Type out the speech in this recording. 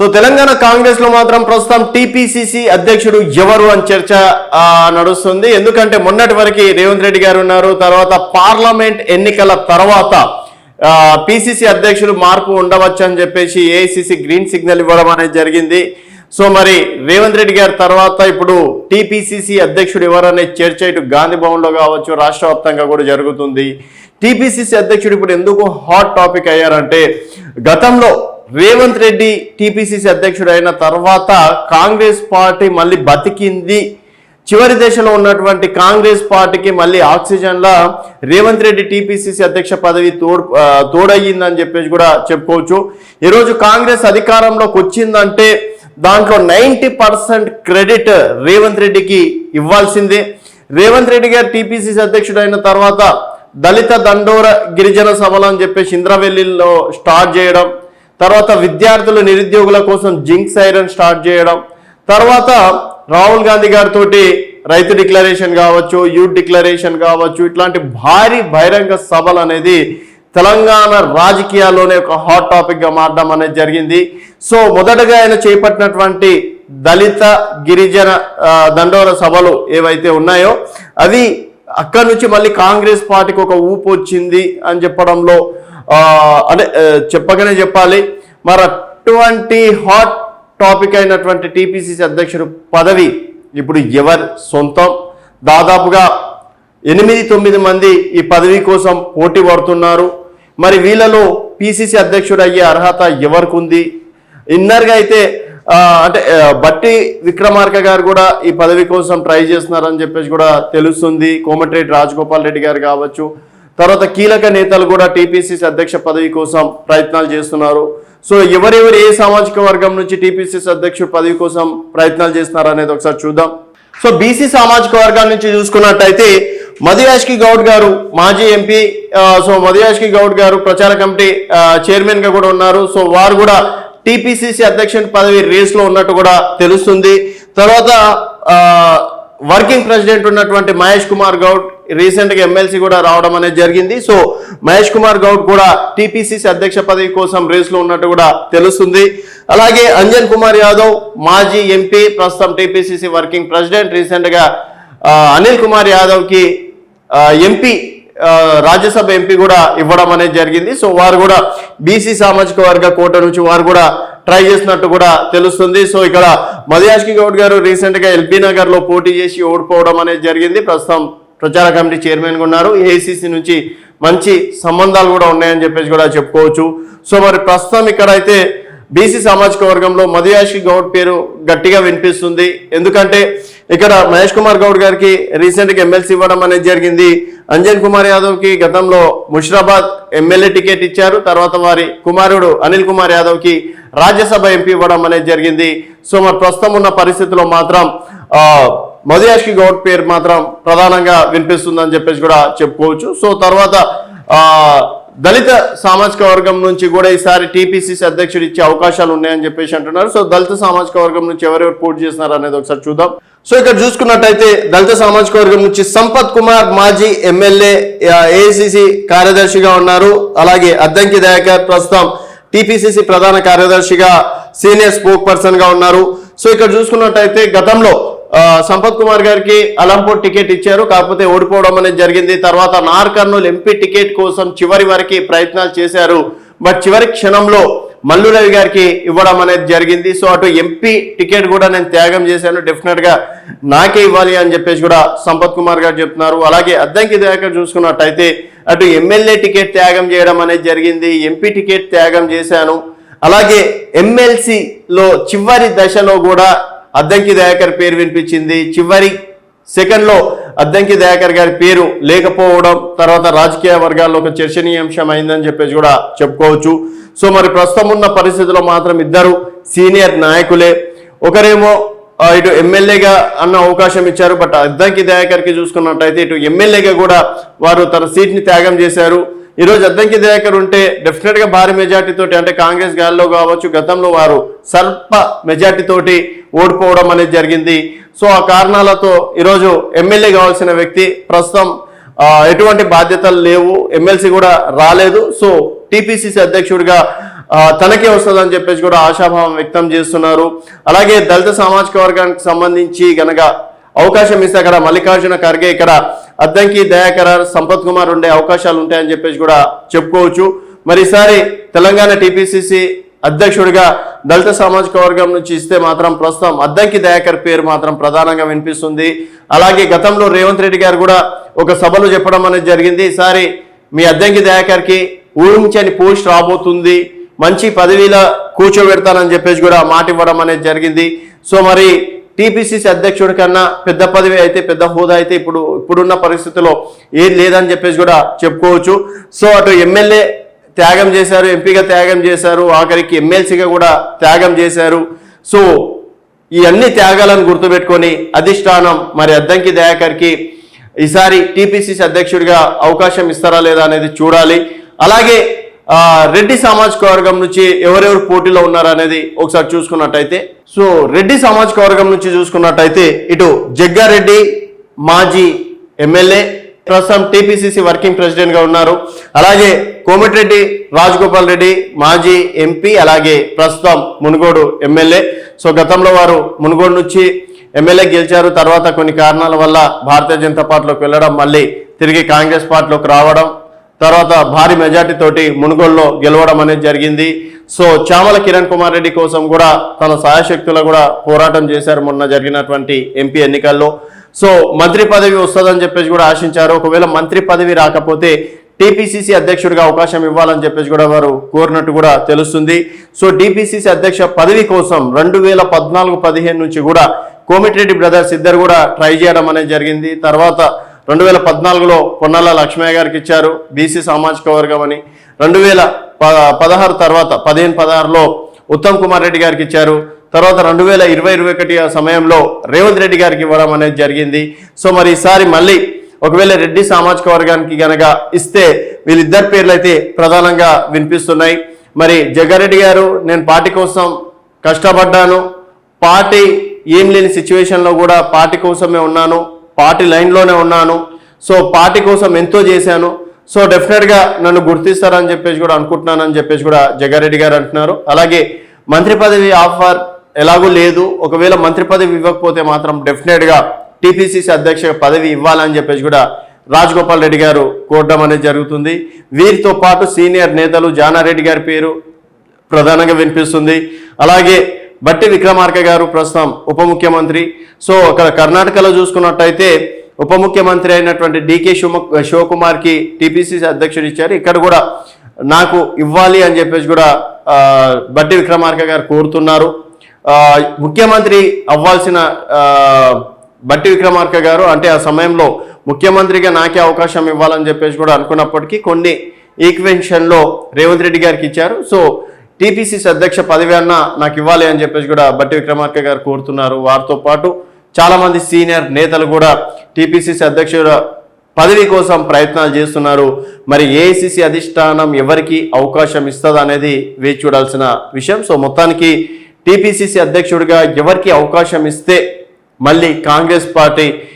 So Telangana కాంగ్రెస్లో మాత్రం ప్రస్తుతం టిపిసిసి అధ్యక్షుడు ఎవరు అని చర్చ నడుస్తుంది. ఎందుకంటే మొన్నటి వరకు రేవంత్ రెడ్డి గారు ఉన్నారు. తర్వాత పార్లమెంట్ ఎన్నికల తర్వాత పిసిసి అధ్యక్షుడు మార్పు ఉండవచ్చు అని చెప్పేసి ఏఐసిసి గ్రీన్ సిగ్నల్ ఇవ్వడం అనేది జరిగింది. సో మరి రేవంత్ రెడ్డి గారి తర్వాత ఇప్పుడు టిపిసిసి అధ్యక్షుడు ఎవరనే చర్చ ఇటు గాంధీ భవన్లో కావచ్చు రాష్ట్ర వ్యాప్తంగా కూడా జరుగుతుంది. టిపిసిసి అధ్యక్షుడు ఇప్పుడు ఎందుకు హాట్ టాపిక్ అయ్యారంటే గతంలో రేవంత్ రెడ్డి టిపిసిసి అధ్యక్షుడు అయిన తర్వాత కాంగ్రెస్ పార్టీ మళ్ళీ బతికింది. చివరి దశలో ఉన్నటువంటి కాంగ్రెస్ పార్టీకి మళ్ళీ ఆక్సిజన్లా రేవంత్ రెడ్డి టీపీసీసీ అధ్యక్ష పదవి తోడు తోడయ్యిందని చెప్పేసి కూడా చెప్పుకోవచ్చు. ఈరోజు కాంగ్రెస్ అధికారంలోకి వచ్చిందంటే దాంట్లో నైంటీ పర్సెంట్ క్రెడిట్ రేవంత్ రెడ్డికి ఇవ్వాల్సిందే. రేవంత్ రెడ్డి గారు టీపీసీసీ అధ్యక్షుడు అయిన తర్వాత దళిత దండోర గిరిజన సభలు అని చెప్పేసి ఇంద్రవెల్లిలో స్టార్ట్ చేయడం తర్వాత విద్యార్థులు నిరుద్యోగుల కోసం జింక్ సైరన్ స్టార్ట్ చేయడం తర్వాత రాహుల్ గాంధీ గారితో రైతు డిక్లరేషన్ కావచ్చు యూత్ డిక్లరేషన్ కావచ్చు ఇట్లాంటి భారీ బహిరంగ సభలు అనేది తెలంగాణ రాజకీయాల్లోనే ఒక హాట్ టాపిక్గా మారడం అనేది జరిగింది. సో మొదటగా ఆయన చేపట్టినటువంటి దళిత గిరిజన దండోర సభలు ఏవైతే ఉన్నాయో అవి అక్కడి నుంచి మళ్ళీ కాంగ్రెస్ పార్టీకి ఒక ఊపు వచ్చింది అని చెప్పడంలో అంటే చెప్పగానే చెప్పాలి. మరి అటువంటి హాట్ టాపిక్ అయినటువంటి టీపీసీసీ అధ్యక్షుడు పదవి ఇప్పుడు ఎవరి సొంతం? దాదాపుగా ఎనిమిది తొమ్మిది మంది ఈ పదవి కోసం పోటీ పడుతున్నారు. మరి వీళ్ళలో పిసిసి అధ్యక్షుడు అయ్యే అర్హత ఎవరికి ఉంది ఇన్నర్గా అయితే అంటే బట్టి విక్రమార్క గారు కూడా ఈ పదవి కోసం ట్రై చేస్తున్నారని చెప్పేసి కూడా తెలుస్తుంది. కోమటిరెడ్డి రాజగోపాల్ రెడ్డి గారు కావచ్చు. తర్వాత కీలక నేతలు కూడా టీపీసీసీ అధ్యక్ష పదవి కోసం ప్రయత్నాలు చేస్తున్నారు. సో ఎవరెవరు ఏ సామాజిక వర్గం నుంచి టీపీసీసీ అధ్యక్షుడు పదవి కోసం ప్రయత్నాలు చేస్తున్నారు అనేది ఒకసారి చూద్దాం. సో బీసీ సామాజిక వర్గాల నుంచి చూసుకున్నట్టయితే మధుయాష్కి గౌడ్ గారు మాజీ ఎంపీ సో మధుయాష్కి గౌడ్ గారు ప్రచార కమిటీ చైర్మన్గా కూడా ఉన్నారు. సో వారు కూడా టీపీసీసీ అధ్యక్షుని పదవి రేస్లో ఉన్నట్టు కూడా తెలుస్తుంది. తర్వాత వర్కింగ్ ప్రెసిడెంట్ ఉన్నటువంటి మహేష్ కుమార్ గౌడ్ రీసెంట్గా ఎమ్మెల్సీ కూడా రావడం అనేది జరిగింది. సో మహేష్ కుమార్ గౌడ్ కూడా టీపీసీసీ అధ్యక్ష పదవి కోసం రేసులో ఉన్నట్టు కూడా తెలుస్తుంది. అలాగే అంజన్ కుమార్ యాదవ్ మాజీ ఎంపీ ప్రస్తుతం టీపీసీసీ వర్కింగ్ ప్రెసిడెంట్ రీసెంట్గా అనిల్ కుమార్ యాదవ్కి ఎంపీ రాజ్యసభ ఎంపీ కూడా ఇవ్వడం అనేది జరిగింది. సో వారు కూడా బీసీ సామాజిక వర్గ కోట నుంచి వారు కూడా ట్రై చేసినట్టు కూడా తెలుస్తుంది. సో ఇక్కడ మధుయాష్కి గౌడ్ గారు రీసెంట్గా ఎల్బీ నగర్లో పోటీ చేసి ఓడిపోవడం అనేది జరిగింది. ప్రస్తుతం ప్రచార కమిటీ చైర్మన్గా ఉన్నారు. ఏఐసిసి నుంచి మంచి సంబంధాలు కూడా ఉన్నాయని చెప్పేసి కూడా చెప్పుకోవచ్చు. సో మరి ప్రస్తుతం ఇక్కడ అయితే బీసీ సామాజిక వర్గంలో మధుయాషి గౌడ్ పేరు గట్టిగా వినిపిస్తుంది. ఎందుకంటే ఇక్కడ మహేష్ కుమార్ గౌడ్ గారికి రీసెంట్గా ఎమ్మెల్సీ ఇవ్వడం అనేది జరిగింది. అంజన్ కుమార్ యాదవ్కి గతంలో ముషిరాబాద్ ఎమ్మెల్యే టికెట్ ఇచ్చారు. తర్వాత వారి కుమారుడు అనిల్ కుమార్ యాదవ్కి రాజ్యసభ ఎంపీ ఇవ్వడం అనేది జరిగింది. సో మరి ప్రస్తుతం ఉన్న పరిస్థితిలో మాత్రం మధుయాష్కి గౌడ్ పేరు మాత్రం ప్రధానంగా వినిపిస్తుందని చెప్పేసి కూడా చెప్పుకోవచ్చు. సో తర్వాత దళిత సామాజిక వర్గం నుంచి కూడా ఈసారి టీపీసీసీ అధ్యక్షుడు ఇచ్చే అవకాశాలు ఉన్నాయని చెప్పేసి అంటున్నారు. సో దళిత సామాజిక వర్గం నుంచి ఎవరెవరు పోటీ చేస్తున్నారు అనేది ఒకసారి చూద్దాం. సో ఇక్కడ చూసుకున్నట్టయితే దళిత సామాజిక వర్గం నుంచి సంపత్ కుమార్ మాజీ ఎమ్మెల్యే ఏఐసిసి కార్యదర్శిగా ఉన్నారు. అలాగే అద్దంకి దయాకర్ ప్రస్తుతం టీపీసీసీ ప్రధాన కార్యదర్శిగా సీనియర్ స్పోక్ పర్సన్గా ఉన్నారు. సో ఇక్కడ చూసుకున్నట్టయితే గతంలో సంపత్ కుమార్ గారికి అలంపూర్ టికెట్ ఇచ్చారు. కాకపోతే ఓడిపోవడం అనేది జరిగింది. తర్వాత నార్ కర్నూలు ఎంపీ టికెట్ కోసం చివరి వరకు ప్రయత్నాలు చేశారు. బట్ చివరి క్షణంలో మల్లు రవి గారికి ఇవ్వడం అనేది జరిగింది. సో అటు ఎంపీ టికెట్ కూడా నేను త్యాగం చేశాను. డెఫినెట్గా నాకే ఇవ్వాలి అని చెప్పేసి కూడా సంపత్ కుమార్ గారు చెప్తున్నారు. అలాగే అద్దంకి దాకా చూసుకున్నట్టయితే అటు ఎమ్మెల్యే టికెట్ త్యాగం చేయడం అనేది జరిగింది. ఎంపీ టికెట్ త్యాగం చేశాను. అలాగే ఎమ్మెల్సీలో చివరి దశలో కూడా అద్దంకి దయాకర్ పేరు వినిపించింది. చివరి సెకండ్లో అద్దంకి దయాకర్ గారి పేరు లేకపోవడం తర్వాత రాజకీయ వర్గాల్లో ఒక చర్చనీయాంశం అయిందని చెప్పేసి కూడా చెప్పుకోవచ్చు. సో మరి ప్రస్తుతం ఉన్న పరిస్థితిలో మాత్రం ఇద్దరు సీనియర్ నాయకులే. ఒకరేమో ఇటు ఎమ్మెల్యేగా అన్న అవకాశం ఇచ్చారు బట్ అద్దంకి దయాకర్కి చూసుకున్నట్టయితే ఇటు ఎమ్మెల్యేగా కూడా వారు తన సీట్ని త్యాగం చేశారు. ఈరోజు అద్దంకి దయాకర్ ఉంటే డెఫినెట్గా భారీ మెజార్టీతో అంటే కాంగ్రెస్ గాల్లో కావచ్చు గతంలో వారు స్వల్ప మెజార్టీతోటి ఓడిపోవడం అనేది జరిగింది. సో ఆ కారణాలతో ఈరోజు ఎమ్మెల్యే కావాల్సిన వ్యక్తి ప్రస్తుతం ఎటువంటి బాధ్యతలు లేవు. ఎమ్మెల్సీ కూడా రాలేదు. సో టీపీసీసీ అధ్యక్షుడిగా తనకే వస్తుందని చెప్పేసి కూడా ఆశాభావం వ్యక్తం చేస్తున్నారు. అలాగే దళిత సామాజిక వర్గానికి సంబంధించి గనక అవకాశం ఇస్తే అక్కడ మల్లికార్జున ఖర్గే ఇక్కడ అద్దంకి దయాకరార్ సంపత్ కుమార్ ఉండే అవకాశాలు ఉంటాయని చెప్పేసి కూడా చెప్పుకోవచ్చు. మరిసారి తెలంగాణ టీపీసీసీ అధ్యక్షుడిగా దళిత సామాజిక వర్గం నుంచి ఇస్తే మాత్రం ప్రస్తుతం అద్దంకి దయాకర్ పేరు మాత్రం ప్రధానంగా వినిపిస్తుంది. అలాగే గతంలో రేవంత్ రెడ్డి గారు కూడా ఒక సభలో చెప్పడం అనేది జరిగింది. ఈసారి మీ అద్దంకి దయాకర్కి ఊహించని పోస్ట్ రాబోతుంది. మంచి పదవిలో కూర్చోబెడతానని చెప్పేసి కూడా మాట ఇవ్వడం అనేది జరిగింది. సో మరి టీపీసీసీ అధ్యక్షుడి కన్నా పెద్ద పదవి అయితే పెద్ద హోదా అయితే ఇప్పుడు ఇప్పుడున్న పరిస్థితుల్లో ఏది లేదని చెప్పేసి కూడా చెప్పుకోవచ్చు. సో అటు ఎమ్మెల్యే త్యాగం చేశారు ఎంపీగా త్యాగం చేశారు ఆఖరికి ఎమ్మెల్సీగా కూడా త్యాగం చేశారు. సో ఈ అన్ని త్యాగాలను గుర్తుపెట్టుకొని అధిష్టానం మరి అద్దంకి దయాకర్కి ఈసారి టీపీసీసీ అధ్యక్షుడిగా అవకాశం ఇస్తారా లేదా అనేది చూడాలి. అలాగే రెడ్డి సామాజిక వర్గం నుంచి ఎవరెవరు పోటీలో ఉన్నారు అనేది ఒకసారి చూసుకున్నట్టయితే. సో రెడ్డి సామాజిక వర్గం నుంచి చూసుకున్నట్టయితే ఇటు జగ్గారెడ్డి మాజీ ఎమ్మెల్యే ప్రస్తుతం టీపీసీసీ వర్కింగ్ ప్రెసిడెంట్గా ఉన్నారు. అలాగే కోమటిరెడ్డి రాజగోపాల్ రెడ్డి మాజీ ఎంపీ అలాగే ప్రస్తుతం మునుగోడు ఎమ్మెల్యే. సో గతంలో వారు మునుగోడు నుంచి ఎమ్మెల్యే గెలిచారు. తర్వాత కొన్ని కారణాల వల్ల భారతీయ జనతా పార్టీలోకి వెళ్ళడం మళ్ళీ తిరిగి కాంగ్రెస్ పార్టీలోకి రావడం తర్వాత భారీ మెజార్టీ తోటి మునుగోడులో గెలవడం అనేది జరిగింది. సో చామల కిరణ్ కుమార్ రెడ్డి కోసం కూడా తన సాయశక్తులు కూడా పోరాటం చేశారు మొన్న జరిగినటువంటి ఎంపీ ఎన్నికల్లో. సో మంత్రి పదవి వస్తుందని చెప్పేసి కూడా ఆశించారు. ఒకవేళ మంత్రి పదవి రాకపోతే టీపీసీసీ అధ్యక్షుడిగా అవకాశం ఇవ్వాలని చెప్పేసి కూడా వారు కోరినట్టు కూడా తెలుస్తుంది. సో డిపిసిసి అధ్యక్ష పదవి కోసం రెండు వేల పద్నాలుగు పదిహేను నుంచి కూడా కోమిటిరెడ్డి బ్రదర్స్ ఇద్దరు కూడా ట్రై చేయడం అనేది జరిగింది. తర్వాత రెండు వేల పద్నాలుగులో పొన్నాల లక్ష్మయ్య గారికి ఇచ్చారు. బీసీ సామాజిక వర్గం అని. రెండు వేల పదహారు తర్వాత పదిహేను పదహారులో ఉత్తమ్ కుమార్ రెడ్డి గారికి ఇచ్చారు. తర్వాత రెండు వేల ఇరవై ఇరవై ఒకటి సమయంలో రేవంత్ రెడ్డి గారికి ఇవ్వడం అనేది జరిగింది. సో మరి ఈసారి మళ్ళీ ఒకవేళ రెడ్డి సామాజిక వర్గానికి గనక ఇస్తే వీళ్ళిద్దరి పేర్లు అయితే ప్రధానంగా వినిపిస్తున్నాయి. మరి జగ్గారెడ్డి గారు నేను పార్టీ కోసం కష్టపడ్డాను. పార్టీ ఏం లేని సిచ్యువేషన్లో కూడా పార్టీ కోసమే ఉన్నాను. పార్టీ లైన్లోనే ఉన్నాను. సో పార్టీ కోసం ఎంతో చేశాను. సో డెఫినెట్గా నన్ను గుర్తిస్తారని చెప్పేసి కూడా అనుకుంటున్నానని చెప్పేసి కూడా జగ్గారెడ్డి గారు అంటున్నారు. అలాగే మంత్రి పదవి ఆఫర్ ఎలాగూ లేదు. ఒకవేళ మంత్రి పదవి ఇవ్వకపోతే మాత్రం డెఫినెట్గా టీపీసీసీ అధ్యక్ష పదవి ఇవ్వాలని చెప్పేసి కూడా రాజగోపాల్ రెడ్డి గారు కోరడం అనేది జరుగుతుంది. వీరితో పాటు సీనియర్ నేతలు జానారెడ్డి గారి పేరు ప్రధానంగా వినిపిస్తుంది. అలాగే బట్టి విక్రమార్క గారు ప్రస్తుతం ఉప ముఖ్యమంత్రి. సో అక్కడ కర్ణాటకలో చూసుకున్నట్టయితే ఉప ముఖ్యమంత్రి అయినటువంటి డికే శివ శివకుమార్కి టీపీసీసీ అధ్యక్షుడు ఇచ్చారు. ఇక్కడ కూడా నాకు ఇవ్వాలి అని చెప్పేసి కూడా బట్టి విక్రమార్క గారు కోరుతున్నారు. ముఖ్యమంత్రి అవ్వాల్సిన బట్టి విక్రమార్క గారు అంటే ఆ సమయంలో ముఖ్యమంత్రిగా నాకే అవకాశం ఇవ్వాలని చెప్పేసి కూడా అనుకున్నప్పటికీ కొన్ని ఈక్వెన్షన్లో రేవంత్ రెడ్డి గారికి ఇచ్చారు. సో టీపీసీసీ అధ్యక్ష పదవి అన్న నాకు ఇవ్వాలి అని చెప్పేసి కూడా బట్టి విక్రమార్క గారు కోరుతున్నారు. వారితో పాటు చాలా మంది సీనియర్ నేతలు కూడా టీపీసీసీ అధ్యక్షుడు పదవి కోసం ప్రయత్నాలు చేస్తున్నారు. మరి ఏఐసిసి అధిష్టానం ఎవరికి అవకాశం ఇస్తుంది అనేది వేచి చూడాల్సిన విషయం. సో మొత్తానికి టీపీసీసీ అధ్యక్షుడిగా ఎవరికి అవకాశం ఇస్తే మళ్ళీ కాంగ్రెస్ పార్టీ